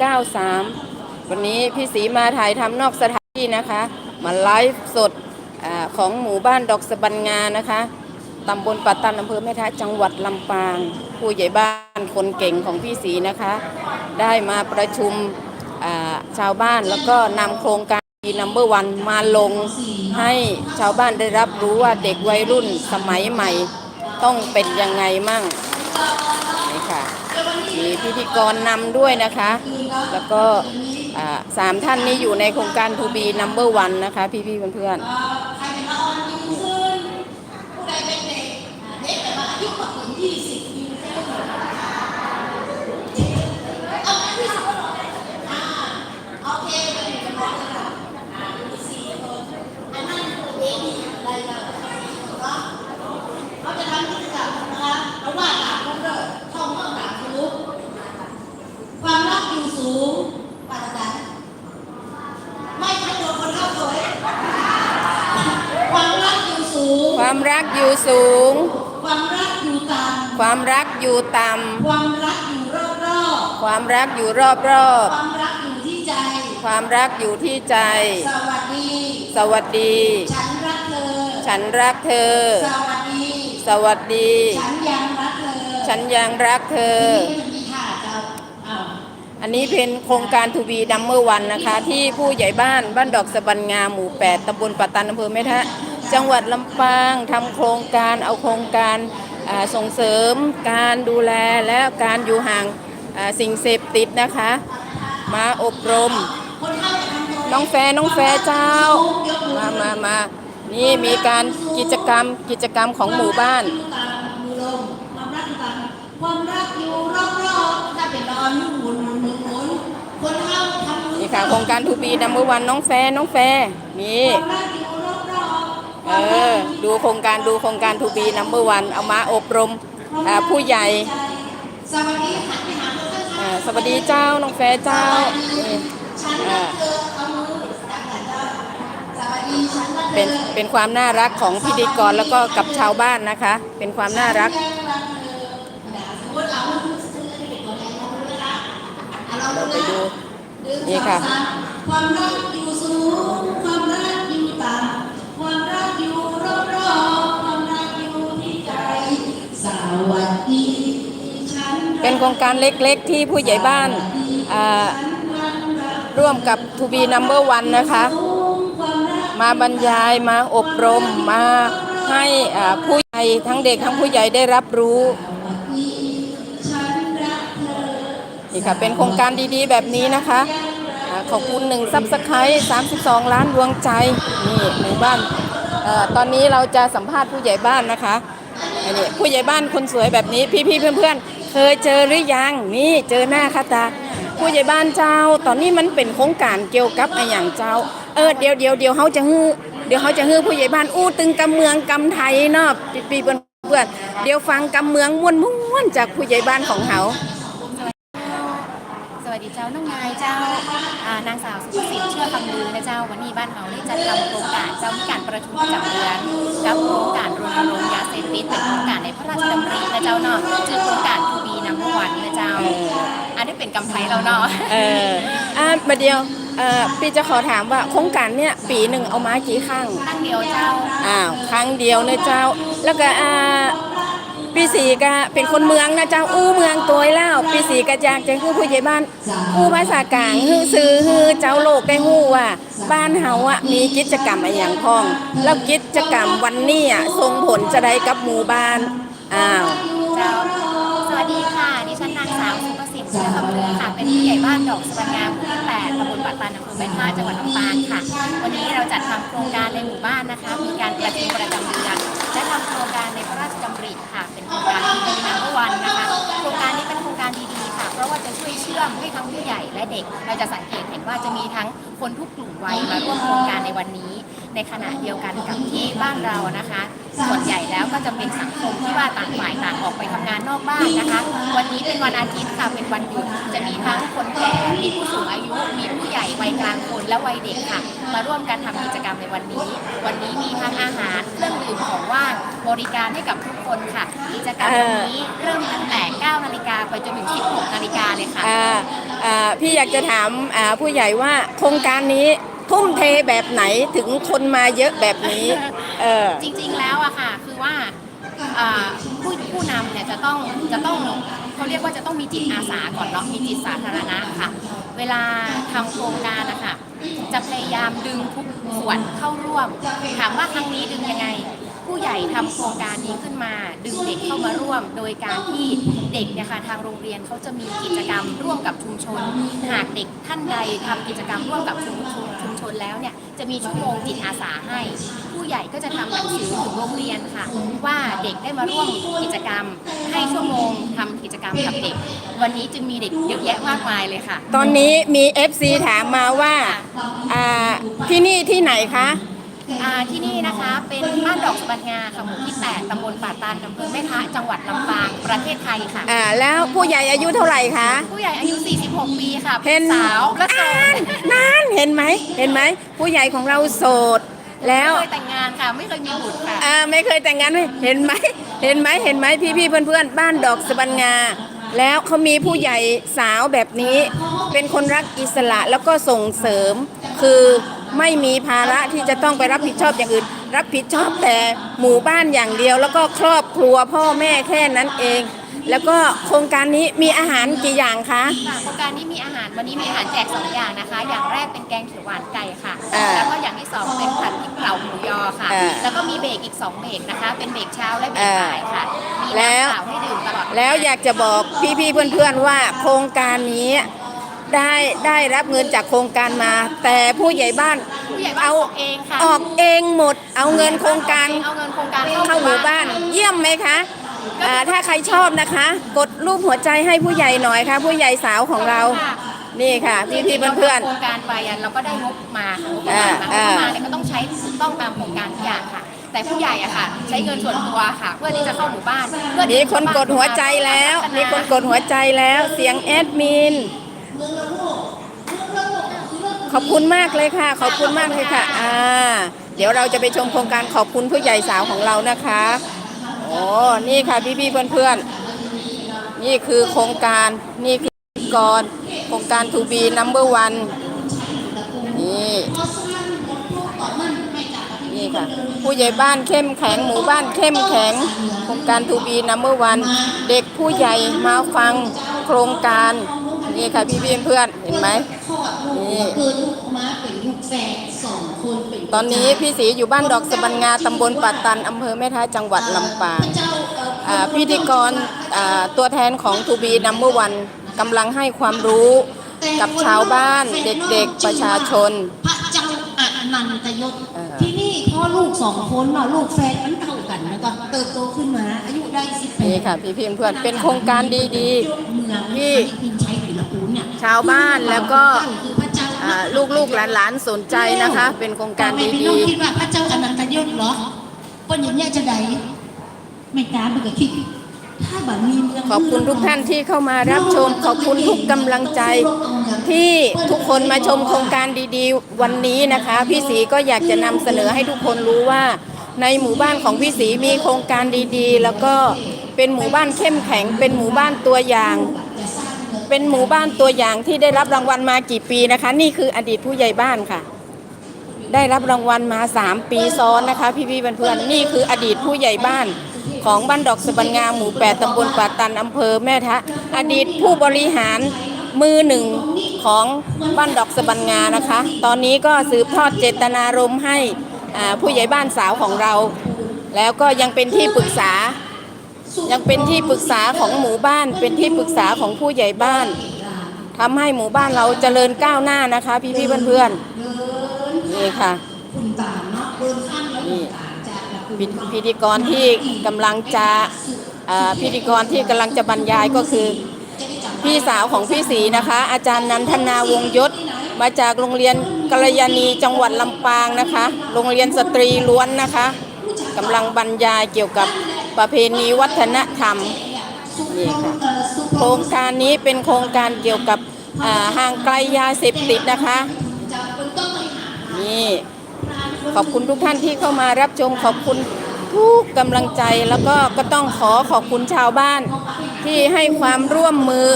193 วันนี้พี่สีมาถ่ายทำนอกสถานที่นะคะ มาไลฟ์สดอของหมู่บ้านดอกสะบันงานะคะตำบลปัตตันอำเภอแม่ทะจังหวัดลำปาง ผู้ใหญ่บ้านคนเก่งของพี่สีนะคะ ได้มาประชุมชาวบ้านแล้วก็นำโครงการดีนัมเบอร์วันมาลงให้ชาวบ้านได้รับรู้ว่าเด็กวัยรุ่นสมัยใหม่ ต้องเป็นยังไงมั่ง นี่ค่ะ มีพิธีกรนำด้วยนะคะ แล้วก็สามท่านนี้อยู่ในโครงการทูบีนัมเบอร์วันนะคะ พี่ๆเพื่อนๆ เขาจะทำกิจกรรมนะคะระหว่างหลังแล้วก็ท่องเมื่อหลังทะลุความรักอยู่สูงปัจจัยไม่ใช่ตัวคนเข้าสวยความรักอยู่สูง ความรักอยู่สูง ความรักอยู่ต่ ความรักอยู่ต่ำความรักอยู่รอบำความรักอยู่รอบๆความรักอยู่ที่ใจ ๆความรักอยู่ที่ใจ สวัสดี สวัสดี ฉันรักเธอ ฉันรักเธอ สวัสดี สวัสดี ฉันยังรักเธอฉันยังรักเธอ นี่ไม่มีท่าเจ้าอ้าว อันนี้เป็นโครงการทูบีดัมเมอร์วันนะคะ ที่ผู้ใหญ่บ้านบ้านดอกสะบันงามหมู่ 8ตำบลปัตตันอำเภอแม่ทะ จังหวัดลำปางทำโครงการเอาโครงการอ่า ส่งเสริมการดูแลและการอยู่ห่างสิ่งเสพติดนะคะ มาอบรม น้องแฟร์น้องแฟร์เจ้า มามามานี่มีการกิจกรรมกิจกรรมของหมู่บ้านตามมือลงความรักอยู่ตามครักอยู่รอบๆถ้าเป็นนอนหมุนหมุนหมุนหมุนคนเข้าทำมือนี่ค่ะโครงการทูบีดัมเบอร์วันน้องแฟร์น้องแฟร์นี่ เออดูโครงการดูโครงการทูบีนัมเบอร์วันเอามาอบรมผู้ใหญ่สวัสดีหันไปหาคนข้างๆอ่าสวัสดีเจ้าน้องแฟร์เจ้าเป็นเป็นความน่ารักของพิธีกรแล้วก็กับชาวบ้านนะคะ เป็นความน่ารักเราไปดูนี่ค่ะความรักอยู่สูง เป็นโครงการเล็กๆที่ผู้ใหญ่บ้านร่วมกับทูบีนัมเบอร์วันนะคะ มาบรรยายมาอบรมมาให้ผู้ใหญ่ทั้งเด็กทั้งผู้ใหญ่ได้รับรู้นี่ค่ะเป็นโครงการดีๆแบบนี้นะคะขอบคุณหนึ่งซับสไครต์32 ล้านดวงใจนี่หมู่บ้านอตอนนี้เราจะสัมภาษณ์ผู้ใหญ่บ้านนะคะ นี่ผู้ใหญ่บ้านคนสวยแบบนี้พี่ๆเพื่อนๆ เคยเจอหรือยังนี่เจอหน้าค่ะตาผู้ใหญ่บ้านเจ้า ตอนนี้มันเป็นโครงการเกี่ยวกับอะไรอย่างเจ้า เออเดี๋ยวเดี๋ยวเดี๋ยวเขาจะฮื้อเดี๋ยวเขาจะฮื้อผู้ใหญ่บ้านอู้ตึงกำเมืองกำไทยเนาะพี่ๆเพื่อนๆเดี๋ยวฟังกำเมืองม้วนๆจากผู้ใหญ่บ้านของเขา ดีเจ้าน้องนายเจ้าอ่านางสาวสุภสิทธิ์เชื่อคำลือนะเจ้าวันนี้บ้านเราได้จัดทำโครงการเจ้ามีการประชุมประจำเดือนกับโครงการรณรงค์ยาเสพติดเป็นโครงการในพระราชดำรินะเจ้าเนาะชื่อโครงการทูบีนัมวันนะเจ้าอันนี้เป็นกำไทยเราเนาะเอออะมาเดียวเออพี่จะขอถามว่าโครงการเนี่ยปีหนึ่งเอามากี่ครั้งตั้งเดียวเจ้าอ้าวครั้งเดียวนะเจ้า แล้วก็อ่า ปีสีก็เป็นคนเมืองนะเจ้าอู้เมืองตัวแล้วปีสีก็อยากจะคือผู้ใหญ่บ้านอู้ภาษากลางฮือซื้อฮือเจ้าโลกได้ฮู้ว่าบ้านเฮาอะมีกิจกรรมอะไรอย่างพ้อง แล้วกิจกรรมวันนี้อะส่งผลจะได้กับหมู่บ้านอ้าวสวัสดีค่ะดิฉันนางสาวสุภสิทธิ์เชื่อคำลือค่ะเป็นผู้ใหญ่บ้านดอกสวรรงามหมู่ที่8ตำบลปัตตานอำเภอแม่ท่าจังหวัดลำปางค่ะ วันนี้เราจัดทำโครงการในหมู่บ้านนะคะ มีการประชุมประจำเดือน และทำโครงการในพระราชดำริค่ะ เป็นโครงการที่ดีนัมเบอร์วันนะคะ โครงการนี้เป็นโครงการดีๆค่ะ เพราะว่าจะช่วยเชื่อมให้ทั้งผู้ใหญ่และเด็ก เราจะสังเกตเห็นว่าจะมีทั้งคนทุกกลุ่มวัยมาร่วมโครงการในวันนี้ ในขณะเดียวกันกับที่บ้านเรานะคะ ส่วนใหญ่แล้วก็จะเป็นสังคมที่ว่าต่างฝ่ายต่างออกไปทำงานนอกบ้านนะคะ วันนี้เป็นวันอาทิตย์ค่ะเป็นวันหยุดจะมีทั้งคนแก่มีผู้สูงอายุมีผู้ใหญ่วัยกลางคนและวัยเด็กค่ะ มาร่วมกันทำกิจกรรมในวันนี้ วันนี้มีทั้งอาหารเครื่องดื่มของว่างบริการให้กับทุกคนค่ะกิจกรรมวันนี้เริ่มตั้งแต่9นาฬิกาไปจนถึง 16นาฬิกาเลยค่ะพี่อยากจะถามผู้ใหญ่ว่าโครงการนี้ ทุ่มเทแบบไหนถึงคนมาเยอะแบบนี้ เออ จริงๆแล้วอะค่ะ คือว่าอ่าผู้ผู้นำเนี่ยจะต้องจะต้องเขาเรียกว่าจะต้องมีจิตอาสาก่อนเนาะมีจิตสาธารณะค่ะ เวลาทำโครงการนะคะจะพยายามดึงทุกส่วนเข้าร่วม ถามว่าครั้งนี้ดึงยังไง ผู้ใหญ่ทำโครงการนี้ขึ้นมา ดึงเด็กเข้ามาร่วม โดยการที่เด็กเนี่ยค่ะทางโรงเรียนเขาจะมีกิจกรรมร่วมกับชุมชน หากเด็กท่านใดทำกิจกรรมร่วมกับชุมชนชุมชนแล้วเนี่ยจะมีชั่วโมงจิตอาสาให้ ผู้ใหญ่ก็จะทำหนังสือถึงโรงเรียนค่ะ ว่าเด็กได้มาร่วมกิจกรรม ให้ชั่วโมงทำกิจกรรมกับเด็ก วันนี้จึงมีเด็กเยอะแยะมากมายเลยค่ะ ตอนนี้มี FC ถามมาว่าอ่าที่นี่ที่ไหนคะอ่าที่นี่นะคะเป็นบ้านดอกสะบันงาค่ะหมู่ที่8ตำบลป่าตานอำเภอแม่ทะจังหวัดลำปางประเทศไทยค่ะ อ่าแล้วผู้ใหญ่อายุเท่าไหร่คะ ผู้ใหญ่อายุ 46 ปีค่ะเห็เป็นนสาวและโสนานดนานเห็นไหมเห็นไหมผู้ใหญ่ของเราโสด แล้วไม่เคยแต่งงานค่ะ ไม่เคยมีบุตรค่ะ อ่าไม่เคยแต่งงานเลยเห็นไหมเห็นไหมเห็นไหมพี่พี่ๆเพื่อนๆบ้านดอกสะบันงา แล้วเขามีผู้ใหญ่สาวแบบนี้ เป็นคนรักอิสระแล้วก็ส่งเสริม คือ ไม่มีภาระที่จะต้องไปรับผิดชอบอย่างอื่น รับผิดชอบแต่หมู่บ้านอย่างเดียว แล้วก็ครอบครัวพ่อแม่แค่นั้นเอง แล้วก็โครงการนี้มีอาหารกี่อย่างคะค่ะโครงการนี้มีอาหารวันนี้มีอาหารแจก2อย่างนะคะ อย่างแรกเป็นแกงเขียวหวานไก่ค่ะ อ่า แล้วก็อย่างที่สองเป็นผัดพริกเผาหมูยอค่ะ อ่าแล้วก็มีเบรกอีก2เบรกนะคะ เป็นเบรกเช้าและเบรกอ่าบ่ายค่ะ มีแล้ว น้ำเปล่าให้ดื่มตลอด แล้วอยากจะบอกพี่ๆเพื่อนๆว่าโครงการนี้ ได้ได้รับเงินจากโครงการมา แต่ผู้ใหญ่บ้านผู้ใหญ่บ้านเอาออกเองค่ะออกเองหมด เอาเงินโครงการเอาเงินโครงการเข้าหมู่บ้าน เยี่ยมไหมคะอ่าถ้าใครชอบนะคะ กดรูปหัวใจให้ผู้ใหญ่หน่อยค่ะ ผู้ใหญ่สาวของเรา ค่ะนี่ค่ะ พี่ๆเพื่อน โครงการไปอะเราก็ได้งบมาค่ะงบประอ่ามาณมาอ่างบประมาณเนี่ยก็ต้องใช้ถูกต้องตามโครงการทุกอย่างค่ะ แต่ผู้ใหญ่อะค่ะ ใช้เงินส่วนตัวค่ะ เพื่อที่จะเข้าหมู่บ้านเพื่อๆที่มีจะคนกดหัวใจแล้ว มีคนกดหัวใจแล้ว เสียงแอดมิน ขอบคุณมากเลยค่ะ ขอบคุณมากเลยค่ะอ่าเดี๋ยวเราจะไปชมโครงการขอบคุณผู้ใหญ่สาวของเรานะคะโอ้นี่ค่ะพี่ๆเพื่อนๆ นี่คือโครงการนี่คือกรโครงการ to be number one นี่นี่ค่ะ ผู้ใหญ่บ้านเข้มแข็งหมู่บ้านเข้มแข็ง โครงการ to be number one เด็กผู้ใหญ่มาฟังโครงการ นี่ค่ะพี่ๆเพื่อนๆเห็นไหมนี่เกิดลูกม้าเป็นลูกแฝดสองคนเป็นตอนนี้พี่สีอยู่บ้านดอกสะบันงาตำบลปัตตันอำเภอแม่ท้าจังหวัดลำปางเจ้าเอ่ออ่าพิธีกรอ่าตัวแทนของทูบีนัมเบอร์วันกำลังให้ความรู้กับชาวบ้านเด็กๆประชาชน พระเจ้าอนันตยศเออที่นี่พ่อลูกสองคนเนาะลูกแฝดมันเท่ากันแล้วก็เติบโตขึ้นมาอายุได้สิบแปนี่ดค่ะพี่พี่เพื่อนๆเป็นโครงการดีเมืองที่พิน ชัยหรือละปูนเนี่ยชาวบ้านแล้วก็คือพระเจ้าๆอ่าลูกๆหลานๆสนใจนะคะ เป็นโครงการทำไมพี่ดีน้องคิดว่าพระเจ้าอนันตยศเหรอเป็นอย่างเนี้ยจะใดไม่กล้าเบื่อคิดถ้าแบบมีเมืองๆขอบคุณทุกท่านที่เข้ามารับชม ขอบคุณทุกกำลังใจที่ทุกคนมาชมโครงการดีๆ วันนี้นะคะ พี่สีก็อยากจะนำเสนอให้ทุกคนรู้ว่า ในหมู่บ้านของพี่สีมีโครงการดีๆ แล้วก็เป็นหมู่บ้านเข้มแข็ง เป็นหมู่บ้านตัวอย่าง เป็นหมู่บ้านตัวอย่างที่ได้รับรางวัลมากี่ปีนะคะ นี่คืออดีตผู้ใหญ่บ้านค่ะ ได้รับรางวัลมา 3 ปีซ้อนนะคะ พี่ๆเพื่อนๆนี่คืออดีตผู้ใหญ่บ้าน ของบ้านดอกสบันงามหมู่ 8ตำบลป่าตันอำเภอแม่ทะ อดีตผู้บริหารมือหนึ่งของบ้านดอกสบันงานะคะ ตอนนี้ก็สืบทอดเจตนารมณ์ให้ผู้ใหญ่บ้านสาวของเรา แล้วก็ยังเป็นที่ปรึกษา ยังเป็นที่ปรึกษาของหมู่บ้าน เป็นที่ปรึกษาของผู้ใหญ่บ้านทำให้หมู่บ้านเราเจริญก้าวหน้านะคะ พี่ๆเพื่อนๆนี่ค่ะนนข้างแล้วคุณตาจะพิธีกรที่กำลังจะพิธีกรที่กำลังจะบรรยายก็คือ พี่สาวของพี่สีนะคะ อาจารย์นันทนาวงยศมาจากโรงเรียนกัลยาณีจังหวัดลำปางนะคะ โรงเรียนสตรีล้วนนะคะกำลังบรรยายเกี่ยวกับ ประเพณีวัฒนธรรมนี่ค่ะโครงการนี้เป็นโครงการเกี่ยวกับห่างไกลยาเสพติดนะคะนี่ขอบคุณทุกท่านที่เข้ามารับชมขอบคุณทุกกำลังใจแล้วก็ก็ต้องขอขอบคุณชาวบ้านที่ให้ความร่วมมือ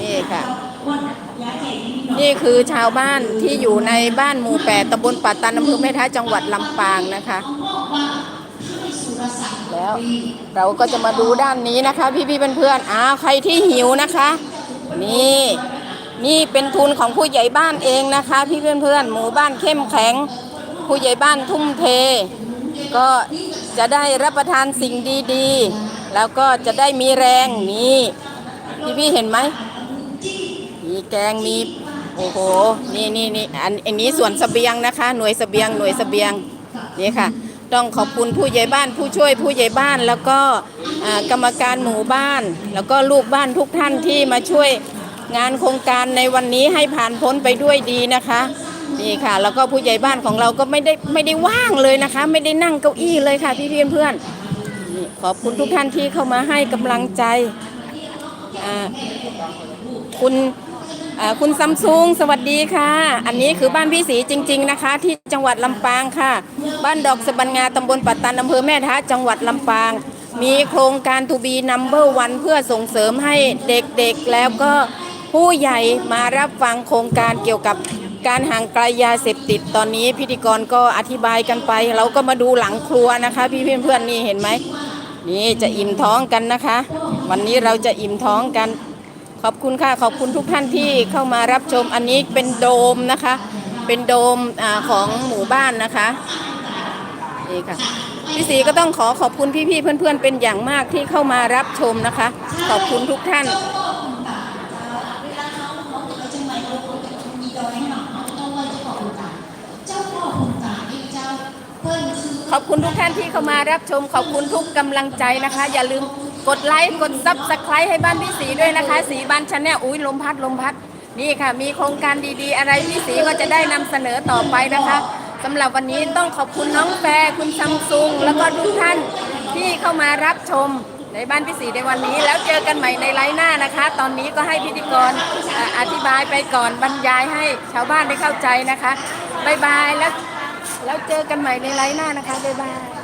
นี่ค่ะนี่คือชาวบ้านที่อยู่ในบ้านหมู่แปดตำบลปัตตันอำเภอแม่ท้าจังหวัดลำปางนะคะ แล้วเราก็จะมาดูด้านนี้นะคะ พี่ๆเพื่อนๆอ้าวใครที่หิวนะคะ นี่นี่เป็นทุนของผู้ใหญ่บ้านเองนะคะ พี่เพื่อนๆหมู่บ้านเข้มแข็ง ผู้ใหญ่บ้านทุ่มเท ก็จะได้รับประทานสิ่งดีๆ แล้วก็จะได้มีแรงนี่พี่ๆเห็นไหมมีแกงมีโอ้โหนี่นี่นี่อันอันนี้ส่วนสเสบียงนะคะ หน่วยสเสบียงหน่วยสเสบียงนี่ค่ะ ต้องขอบคุณผู้ใหญ่บ้านผู้ช่วยผู้ใหญ่บ้าน แล้วก็กรรมการหมู่บ้าน แล้วก็ลูกบ้านทุกท่านที่มาช่วยงานโครงการในวันนี้ให้ผ่านพ้นไปด้วยดีนะคะนี่ค่ะ แล้วก็ผู้ใหญ่บ้านของเราก็ไม่ได้ไม่ได้ว่างเลยนะคะ ไม่ได้นั่งเก้าอี้เลยค่ะพี่เพื่อนเพื่อนขอบคุณทุกท่านที่เข้ามาให้กำลังใจคุณ คุณซัมซุงสวัสดีค่ะ อันนี้คือบ้านพี่สีจริง ๆนะคะ ที่จังหวัดลำปางค่ะ บ้านดอกสะบันงาตำบลปัตตันอำเภอแม่ท้าจังหวัดลำปาง มีโครงการทูบีนัมเบอร์วันเพื่อส่งเสริมให้เด็กๆ แล้วก็ผู้ใหญ่มารับฟังโครงการเกี่ยวกับการห่างไกลยาเสพติดตอนนี้พิธีกรก็อธิบายกันไป เราก็มาดูหลังครัวนะคะ พี่เพื่อนๆนี่เห็นไหมนี่จะอิ่มท้องกันนะคะ วันนี้เราจะอิ่มท้องกัน ขอบคุณค่ะขอบคุณทุกท่านที่เข้ามารับชมอันนี้เป็นโดมนะคะ เป็นโดมอของหมู่บ้านนะคะนี่ค่ะพี่สีก็ต้องขอขอบคุณพี่ๆเพื่อนๆเป็นอย่างมากที่เข้ามารับชมนะคะ ขอบคุณทุกท่านขอบคุณทุกท่านที่เข้ามารับชม ขอบคุณทุกกำลังใจนะคะ อย่าลืม กดไลค์กดซับสไครต์ให้บ้านพี่สีด้วยนะคะ สีบ้านชาแนลอุ้ยลมพัดลมพัด นี่ค่ะ มีโครงการดีๆ อะไรพี่สีก็จะได้นำเสนอต่อไปนะคะสำหรับวันนี้ต้องขอบคุณน้องแฟร์คุณซัมซุงแล้วก็ทุกท่านที่เข้ามารับชมในบ้านพี่สีในวันนี้ แล้วเจอกันใหม่ในไลฟ์หน้านะคะ ตอนนี้ก็ให้พิธีกรอ่าอธิบายไปก่อนบรรยายให้ชาวบ้านได้เข้าใจนะคะบ๊ายบายแล้วแล้วเจอกันใหม่ในไลฟ์หน้านะคะบ๊ายบาย